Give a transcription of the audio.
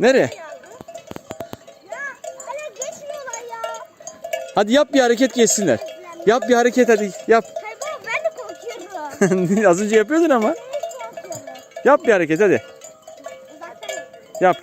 Nereye? Ya geçmiyorlar ya. Hadi yap bir hareket geçsinler. Yap bir hareket hadi yap. Hayır baba ben de korkuyorum. Az önce yapıyordun ama. Yap bir hareket hadi. Yap.